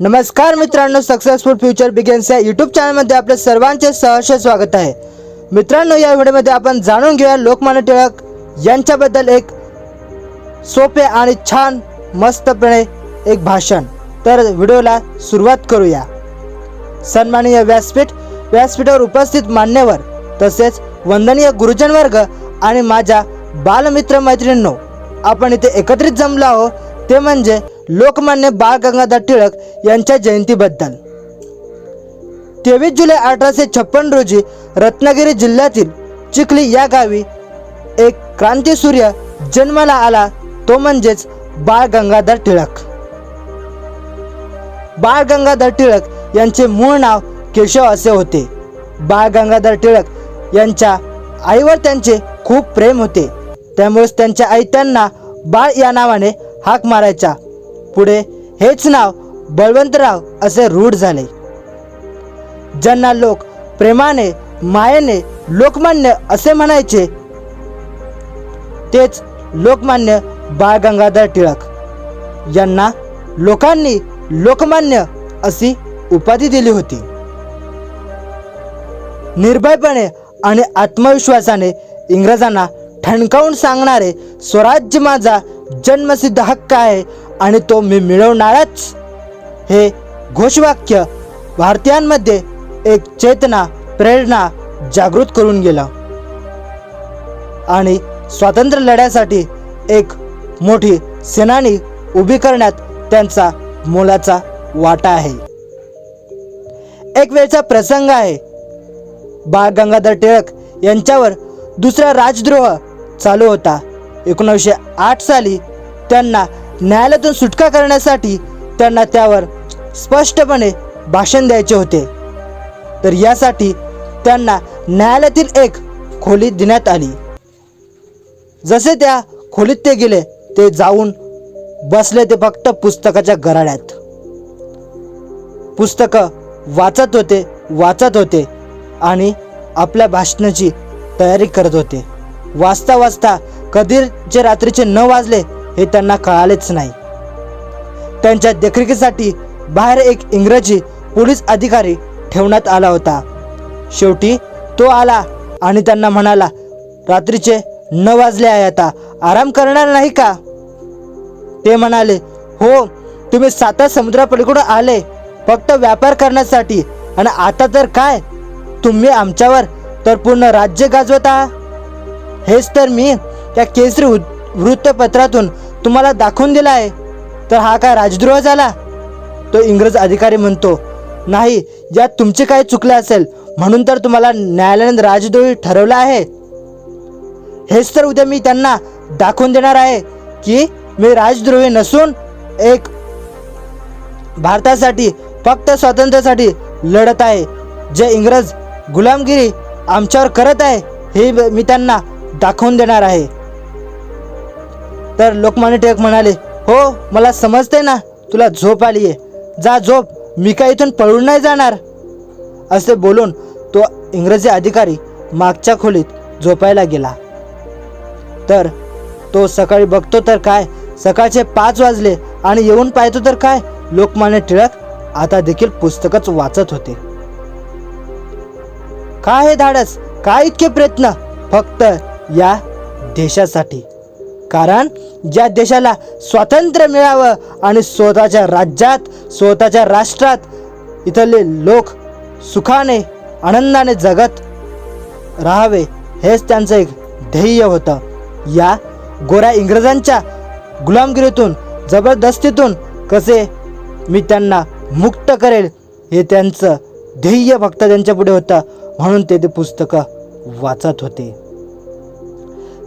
नमस्कार मित्रांनो successful future begins या यूट्यूब चॅनलमध्ये आपले सर्वांचे सहर्ष स्वागत आहे. मित्रांनो या व्हिडिओमध्ये आपण जाणून घेऊया लोकमान्य टिळक यांच्याबद्दल एक सोपे आणि छान मस्तपणे एक भाषण. तर व्हिडिओला सुरुवात करूया. सन्माननीय व्यासपीठ व्यासपीठावर उपस्थित मान्यवर तसेच वंदनीय गुरुजन वर्ग आणि माझ्या बालमित्र मैत्रिणींनो आपण इथे एकत्रित जमलो आहोत. ते म्हणजे लोकमान्य बाळ गंगाधर टिळक यांच्या जयंतीबद्दल. तेवीस जुलै अठराशे छप्पन रोजी रत्नागिरी जिल्ह्यातील चिखली या गावी एक क्रांतीसूर्य जन्माला आला तो म्हणजेच बाळ गंगाधर टिळक. बाळ गंगाधर टिळक यांचे मूळ नाव केशव असे होते. बाळ गंगाधर टिळक यांच्या आईवर त्यांचे खूप प्रेम होते. त्यामुळेच त्यांच्या आई त्यांना बाळ या नावाने हाक मारायच्या. पुढे हेच नाव बळवंतराव असे रूढ झाले. ज्यांना लोक प्रेमाने मायेने लोकमान्य असे म्हणायचे तेच लोकमान्य बाळ गंगाधर टिळक. यांना लोकांनी लोकमान्य अशी उपाधी दिली होती. निर्भयपणे आणि आत्मविश्वासाने इंग्रजांना ठणकावून सांगणारे स्वराज्य माझा जन्मसिद्ध हक्क आहे आणि तो मी मिळवणारच. हे घोषवाक्य भारतीयांमध्ये एक चेतना प्रेरणा जागृत करून गेलं. आणि स्वातंत्र्य लढ्यासाठी एक मोठी सेनानी उभी करण्यात त्यांचा मोलाचा वाटा आहे. एक वेळचा प्रसंग आहे. बाळ गंगाधर टिळक यांच्यावर दुसरा राजद्रोह चालू होता. एकोणावीसशे आठ साली त्यांना न्यायालयातून सुटका करण्यासाठी त्यांना त्यावर स्पष्टपणे भाषण द्यायचे होते. तर यासाठी त्यांना न्यायालयातील एक खोली देण्यात आली. जसे त्या खोलीत ते गेले ते जाऊन बसले ते फक्त पुस्तकाच्या गराड्यात पुस्तकं वाचत होते वाचत होते आणि आपल्या भाषणाची तयारी करत होते. वाचता वाचता कधीचे रात्रीचे न वाजले हे त्यांना कळालेच नाही. त्यांच्या देखरेखीसाठी बाहेर एक इंग्रजी पोलीस अधिकारी ठेवण्यात आला होता. शेवटी तो आला आणि त्यांना म्हणाला रात्रीचे न वाजले आहे आता आराम करणार नाही का? ते म्हणाले हो तुम्ही साता समुद्रापलीकडून आले फक्त व्यापार करण्यासाठी. आणि आता तर काय? तुम्ही आमच्यावर तर पूर्ण राज्य गाजवत? हेच तर मी त्या केसरी वृ- वृत्तपत्रातून तुम्हाला दाखवून दिला आहे. तर हा काय राजद्रोह झाला? तो इंग्रज अधिकारी म्हणतो नाही यात तुमचे काय चुकले असेल म्हणून तर तुम्हाला न्यायालयाने राजद्रोही ठरवलं आहे. हेच तर उद्या मी त्यांना दाखवून देणार आहे की मी राजद्रोही नसून एक भारतासाठी फक्त स्वातंत्र्यासाठी लढत आहे जे इंग्रज गुलामगिरी आमच्यावर करत आहे हे मी त्यांना दाखवून देणार आहे. तर लोकमान्य टिळक म्हणाले हो मला समजते ना तुला झोप आली आहे. जा झोप मी काय इथून पळून नाही जाणार. असे बोलून तो इंग्रजी अधिकारी मागच्या खोलीत झोपायला गेला. तर तो सकाळी बघतो तर काय सकाळचे पाच वाजले आणि येऊन पाहतो तर काय लोकमान्य टिळक आता देखील पुस्तकच वाचत होते. काय हे धाडस? काय इतके प्रयत्न? फक्त या देशासाठी. कारण ज्या देशाला स्वातंत्र्य मिळावं आणि स्वतःच्या राज्यात स्वतःच्या राष्ट्रात इथले लोक सुखाने आनंदाने जगत राहावे हेच त्यांचं एक ध्येय होतं. या गोऱ्या इंग्रजांच्या गुलामगिरीतून जबरदस्तीतून कसे मी त्यांना मुक्त करेल हे त्यांचं ध्येय फक्त त्यांच्यापुढे होतं. म्हणून ते ते पुस्तकं वाचत होते.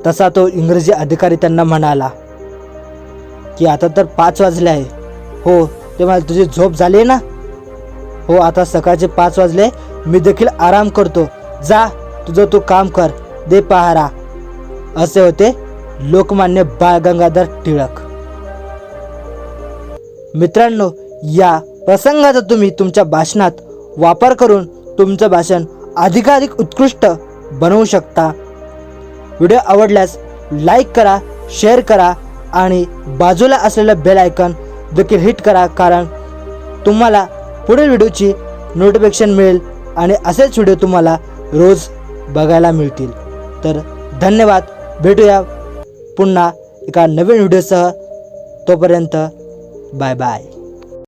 तसा तो इंग्रजी अधिकारी त्यांना म्हणाला की आता तर पाच वाजले आहे. हो ते मला तुझी झोप झाली आहे ना? हो आता सकाळचे पाच वाजले मी देखील आराम करतो. जा तुझं तू काम कर. दे पहारा. असे होते लोकमान्य बाळ गंगाधर टिळक. मित्रांनो या प्रसंगाचा तुम्ही तुमच्या भाषणात वापर करून तुमचं भाषण अधिकाधिक उत्कृष्ट बनवू शकता. व्हिडिओ आवडल्यास लाईक करा शेअर करा आणि बाजूला असलेलं बेल आयकॉन देखील हिट करा कारण तुम्हाला पुढील व्हिडिओची नोटिफिकेशन मिळेल आणि असेच व्हिडिओ तुम्हाला रोज बघायला मिळतील. तर धन्यवाद. भेटूया पुन्हा एका नवीन व्हिडिओसह. तोपर्यंत बाय बाय.